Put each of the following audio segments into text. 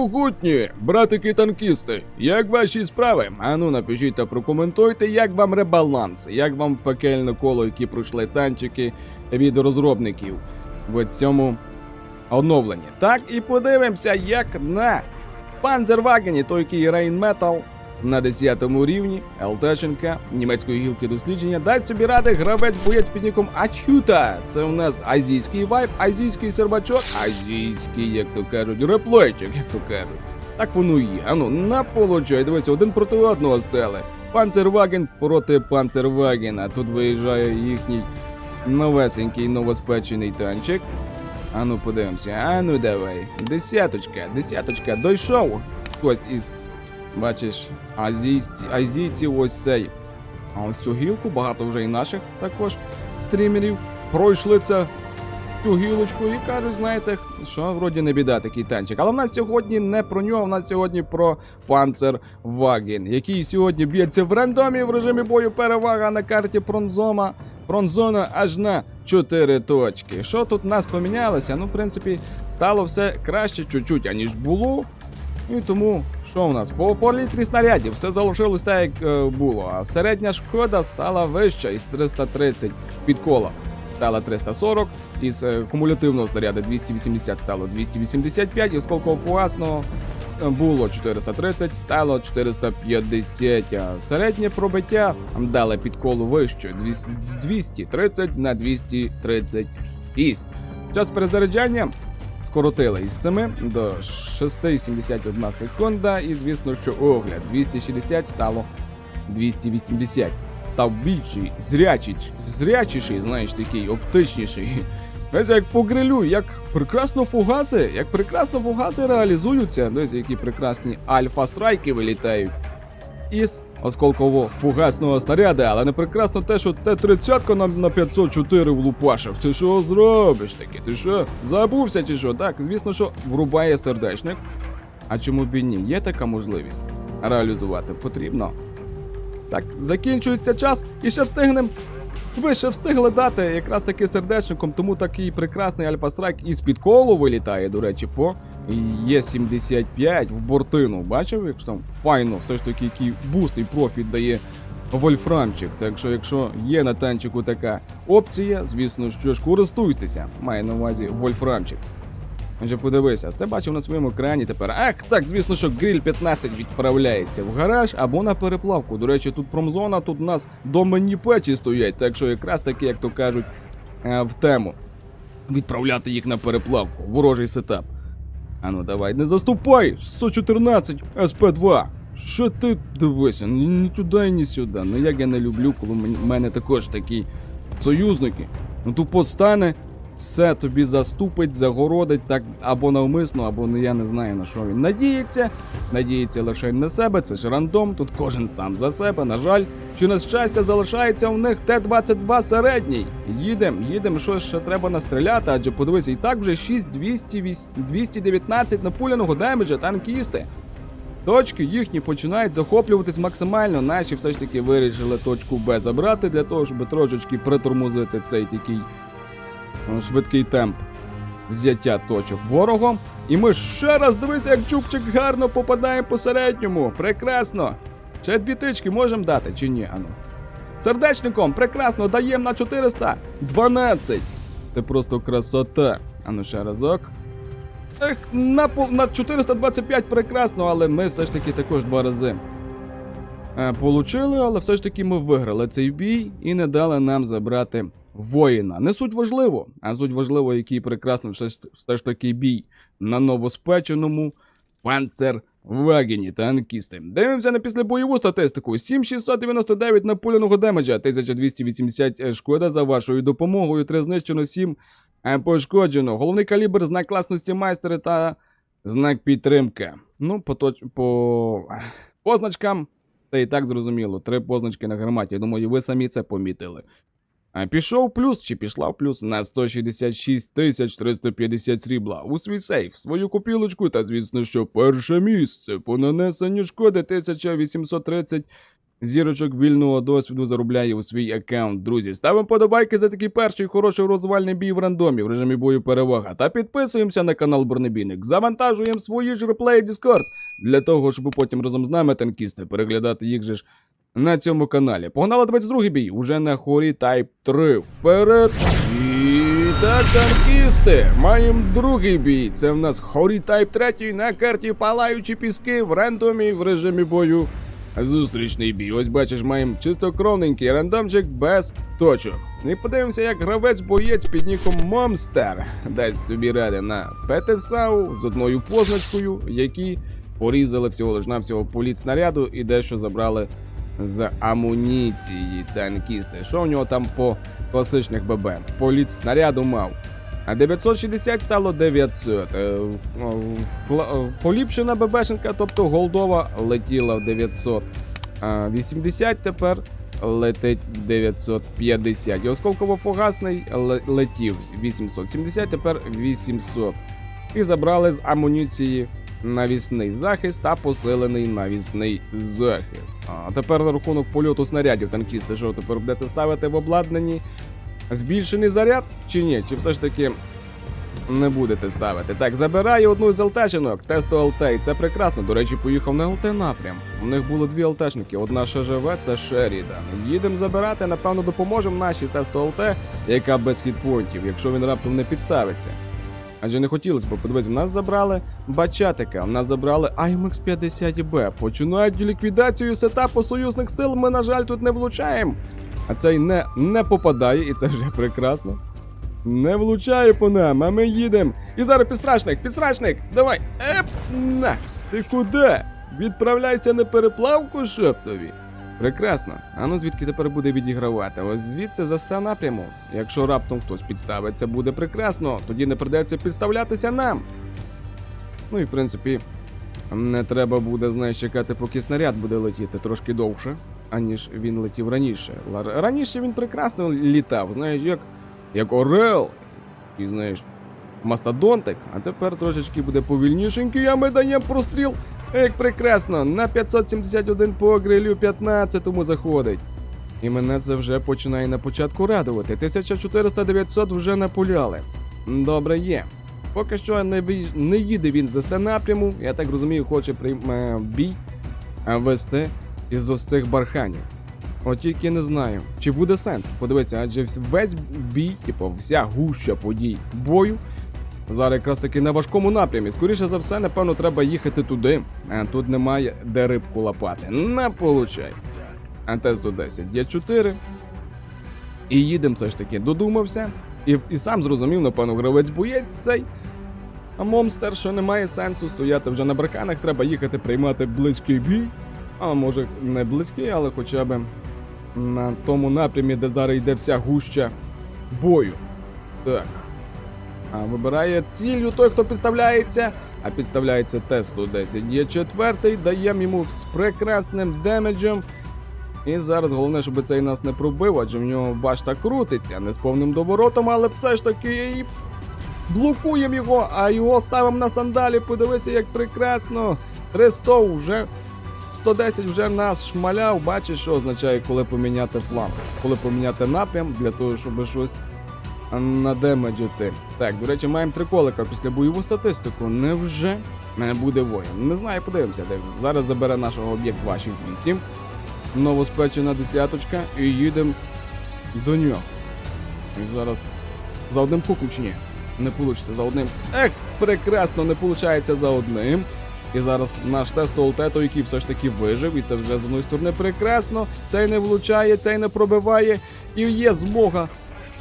Могутні, братики танкісти, як ваші справи? Ану, напишіть та прокоментуйте, як вам ребаланс, як вам пекельне коло, які пройшли танчики від розробників в цьому оновленні. Так і подивимося, як на Панзервагені, той який Рейнметал на 10 рівні, ЛТшенка німецької гілки дослідження дасть собі ради гравець боєць під ніком Ачута. Це у нас азійський вайб, азійський сервачок, азійський, як то кажуть, реплейчик, як то кажуть. Так воно і є. Ану, на получай, дивися, один проти одного стели. Панцерваген проти Панцервагена. Тут виїжджає їхній новесенький новоспечений танчик. Ану, подивимося, ану давай. Десяточка, десяточка, дойшов. Хтось із, бачиш, азійці, азійців ось цей. А ось цю гілку, багато вже і наших також стрімерів пройшли це цю гілочку і кажуть, знаєте, що вроді не біда такий танчик. Але в нас сьогодні не про нього, в нас сьогодні про Панцер Ваген, який сьогодні б'ється в рандомі в режимі бою перевага на карті Пронзома. Пронзона аж на 4 точки. Що тут в нас помінялося? Ну, в принципі, стало все краще чуть-чуть, аніж було. І тому, що у нас? По, по літрі снарядів все залишилось так, як е, було. А середня шкода стала вища із 330 під коло. Стала 340, із е, кумулятивного снаряду 280 стало 285, із фугасного е, було 430, стало 450. А середнє пробиття дали під коло вище 200 з 230 на 236. Час перезаряджання скоротили із 7 до 6,71 секунда, і звісно, що огляд 260 стало 280. Став більший, зрячий, зрячіший, знаєш, такий оптичніший. Десь як по грилю, як прекрасно фугаси, як прекрасно фугаси реалізуються, десь які прекрасні альфа-страйки вилітають із осколково-фугасного снаряда, але не прекрасно те, що Т-30 на, на 504 влупашив. Ти що зробиш таке? Ти що? Забувся чи що? Так, звісно, що врубає сердечник. А чому б і ні? Є така можливість реалізувати потрібно. Так, закінчується час і ще встигнемо. Ви ще встигли дати якраз таки сердечником, тому такий прекрасний альфа-страйк із під колу вилітає, до речі, по Є75 в бортину. Бачив, як там файно, все ж таки, який буст і профіт дає вольфрамчик. Так що, якщо є на танчику така опція, звісно, що ж користуйтеся. Має на увазі вольфрамчик. Вже подивися, ти бачив на своєму екрані тепер. Ах, так, звісно, що гриль 15 відправляється в гараж або на переплавку. До речі, тут промзона, тут у нас доменні печі стоять, так що якраз таки, як то кажуть, е, в тему. Відправляти їх на переплавку, ворожий сетап. Ану, давай, не заступай! 114 СП2. Що ти дивися? Ні, туди, ні сюди. Ну як я не люблю, коли в мене також такі союзники. Ну тупо стане, все тобі заступить, загородить так або навмисно, або не я не знаю на що він надіється. Надіється лише на себе, це ж рандом, тут кожен сам за себе. На жаль, чи на щастя залишається у них Т-22 середній. Їдем, їдем, що ще треба настріляти, адже подивися, і так вже 6200, 219 напуляного демеджа, танкісти. Точки їхні починають захоплюватись максимально. Наші все ж таки вирішили точку Б забрати для того, щоб трошечки притормозити цей такий швидкий темп взяття точок ворогом. І ми ще раз дивися, як чубчик гарно попадає по середньому. Прекрасно. Ще дві тички можемо дати чи ні? Ану. Сердечником, прекрасно, даємо на 412. Це просто красота. Ану ще разок. Ех, на, на 425 прекрасно, але ми все ж таки також два рази е, получили, але все ж таки ми виграли цей бій і не дали нам забрати воїна. Не суть важливо, а суть важливо, який прекрасний все, ж- таки бій на новоспеченому Панцервагені танкісти. Дивимося на післябойову статистику. 7699 напуляного демеджа, 1280 шкода за вашою допомогою, 3 знищено, 7 е, пошкоджено. Головний калібр, знак класності майстера та знак підтримки. Ну, по, точ... по... позначкам це і так зрозуміло. Три позначки на гарматі. Думаю, ви самі це помітили. А пішов плюс чи пішла в плюс на 166 тисяч 350 срібла у свій сейф, свою копілочку та, звісно, що перше місце по нанесенню шкоди 1830 зірочок вільного досвіду заробляє у свій аккаунт. Друзі, ставимо подобайки за такий перший хороший розвальний бій в рандомі в режимі бою перевага. Та підписуємося на канал Бронебійник. Завантажуємо свої ж реплеї Discord для того, щоб потім разом з нами танкісти переглядати їх же ж на цьому каналі. Погнали 22-й бій уже на хорі Type 3. Вперед! І так, танкісти, маємо другий бій. Це в нас хорі Type 3 на карті Палаючі піски в рандомі в режимі бою. Зустрічний бій. Ось бачиш, маємо чистокровненький рандомчик без точок. І подивимося, як гравець-боєць під ніком Момстер дасть собі ради на ПТСАУ з одною позначкою, які порізали всього лиш навсього політ снаряду і дещо забрали з амуніції танкісти. Що в нього там по класичних ББ? Політ снаряду мав. А 960 стало 900. Е, е, Поліпшена ББшенка, тобто голдова, летіла в 900. А 80 тепер летить 950. І осколково-фугасний летів 870, тепер 800. І забрали з амуніції навісний захист та посилений навісний захист. А тепер на рахунок польоту снарядів танкісти, що тепер будете ставити в обладнанні збільшений заряд чи ні? Чи все ж таки не будете ставити? Так, забираю одну з ЛТшинок, тесту ЛТ, і це прекрасно. До речі, поїхав на ЛТ напрям. У них було дві ЛТшники, одна ще живе, це Шерідан. Їдемо забирати, напевно, допоможемо нашій тесту ЛТ, яка без хітпоінтів, якщо він раптом не підставиться. Адже не хотілося б, подивись, в нас забрали Бачатика, в нас забрали IMX 50 б Починають ліквідацію сетапу союзних сил. Ми, на жаль, тут не влучаємо. А цей не, не попадає, і це вже прекрасно. Не влучає по нам, а ми їдемо. І зараз підсрачник, підсрачник, давай. Еп, на. Ти куди? Відправляйся на переплавку, тобі. Прекрасно. А ну звідки тепер буде відігравати? Ось звідси за ста напряму. Якщо раптом хтось підставиться, буде прекрасно. Тоді не придеться підставлятися нам. Ну і в принципі, не треба буде, знаєш, чекати, поки снаряд буде летіти трошки довше, аніж він летів раніше. Раніше він прекрасно літав, знаєш, як, як Орел. І знаєш, мастодонтик, а тепер трошечки буде повільнішенький, а ми даємо простріл. Як прекрасно, на 571 по грилю 15-му заходить. І мене це вже починає на початку радувати. 1400-900 вже напуляли. Добре є. Поки що не, не їде він за напряму, я так розумію, хоче прийм... е, бій е, вести із ось цих барханів. От тільки не знаю, чи буде сенс. Подивіться, адже весь бій, типу, вся гуща подій бою. Зараз якраз таки на важкому напрямі. Скоріше за все, напевно, треба їхати туди. А тут немає де рибку лапати. Не получай. АТ-110 є 4. І їдемо все ж таки. Додумався. І, і сам зрозумів, напевно, гравець боєць цей. А Момстер, що немає сенсу стояти вже на барканах, треба їхати приймати близький бій. А може не близький, але хоча б на тому напрямі, де зараз йде вся гуща бою. Так. Вибирає ціллю той, хто підставляється. А підставляється Т-110. Є четвертий, даємо йому з прекрасним демеджем. І зараз головне, щоб цей нас не пробив, адже в нього башта крутиться не з повним доворотом, але все ж таки блокуємо його, а його ставимо на сандалі. Подивися, як прекрасно. 300 вже 110 вже нас шмаляв. Бачиш, що означає, коли поміняти фланг, коли поміняти напрям для того, щоб щось надемеджити. Так, до речі, маємо три колика після бойову статистику. Невже не буде воїн? Не знаю, подивимося. Де. Зараз забере нашого об'єкт 268. Новоспечена десяточка і їдемо до нього. І зараз за одним куком чи ні? Не вийде за одним. Ех, прекрасно, не виходить за одним. І зараз наш тест Олтето, який все ж таки вижив, і це вже з одної сторони прекрасно. Цей не влучає, цей не пробиває. І є змога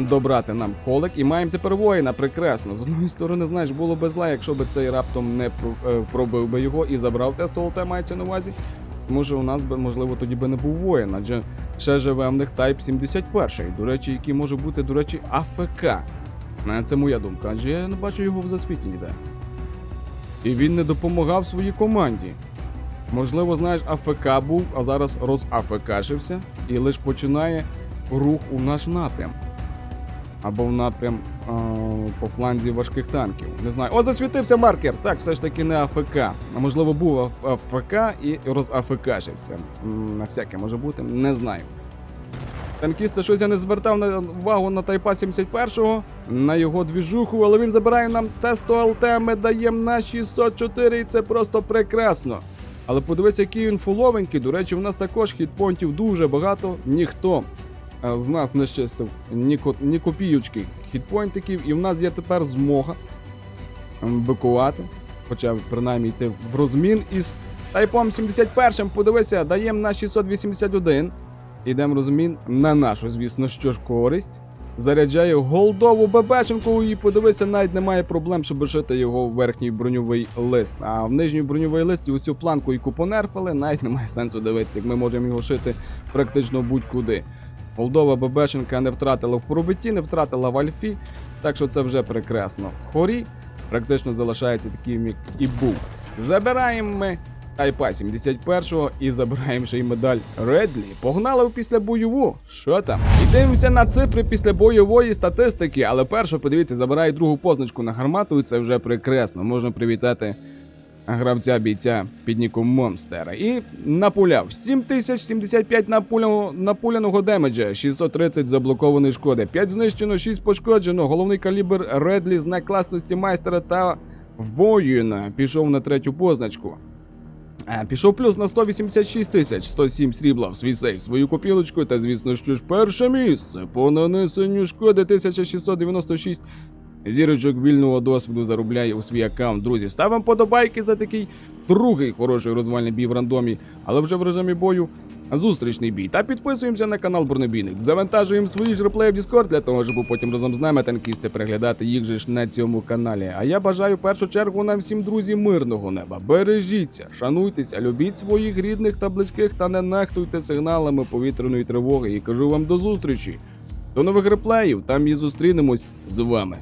добрати нам колик. І маємо тепер воїна. Прекрасно. З одної сторони, знаєш, було би зла, якщо б цей раптом не е, пробив би його і забрав тест ОЛТ, мається на увазі. Що у нас би, можливо, тоді би не був воїн, адже ще живе в них Type 71, до речі, який може бути, до речі, АФК. Е, Це моя думка, адже я не бачу його в засвіті ніде. І він не допомагав своїй команді. Можливо, знаєш, АФК був, а зараз розафекашився і лише починає рух у наш напрям. Або в напрям е, по фланзі важких танків. Не знаю. О, засвітився маркер! Так, все ж таки не АФК. А можливо, був АФК і розАФКшився. На всяке може бути, не знаю. Танкіста щось я не звертав на увагу на Тайпа 71-го, на його двіжуху, але він забирає нам Т-100 ЛТ, ми даємо на 604 і це просто прекрасно. Але подивись, який він фуловенький. До речі, у нас також хітпонтів дуже багато. Ніхто з нас не щистив ні, ні копійочки хітпойнтиків, і в нас є тепер змога бикувати, хоча принаймні йти в розмін із Тайпом 71 подивися, даємо на 681. Ідемо розмін на нашу, звісно, що ж користь. Заряджаю голдову ББшенку і подивися, навіть немає проблем, щоб шити його в верхній броньовий лист. А в нижній броньовий лист і ось планку, яку понерфили, навіть немає сенсу дивитися, як ми можемо його шити практично будь-куди. Голдова ББшенка не втратила в пробитті, не втратила в альфі, так що це вже прекрасно. Хорі практично залишається таким, як і був. Забираємо ми Тайпа 71-го і забираємо ще й медаль Редлі. Погнали в післябойову. Що там? І дивимося на цифри післябойової статистики, але перше, подивіться, забирає другу позначку на гармату, і це вже прекрасно. Можна привітати гравця бійця під ніком Монстера. І напуляв 7075 напуляного, напуляного демеджа, 630 заблокованої шкоди, 5 знищено, 6 пошкоджено. Головний калібр Редлі, знак класності майстера та воїна. Пішов на третю позначку. Пішов плюс на 186 тисяч, 107 срібла в свій сейф, свою копілочку, та звісно, що ж перше місце по нанесенню шкоди 1696 зірочок вільного досвіду заробляє у свій аккаунт. Друзі, ставимо подобайки за такий другий хороший розвальний бій в рандомі, але вже в режимі бою. Зустрічний бій. Та підписуємося на канал Бронебійник. Завантажуємо свої ж реплеї в Discord для того, щоб потім разом з нами танкісти переглядати їх же ж на цьому каналі. А я бажаю в першу чергу нам всім друзі мирного неба. Бережіться, шануйтеся, любіть своїх рідних та близьких та не нехтуйте сигналами повітряної тривоги. І кажу вам до зустрічі. До нових реплеїв там і зустрінемось з вами.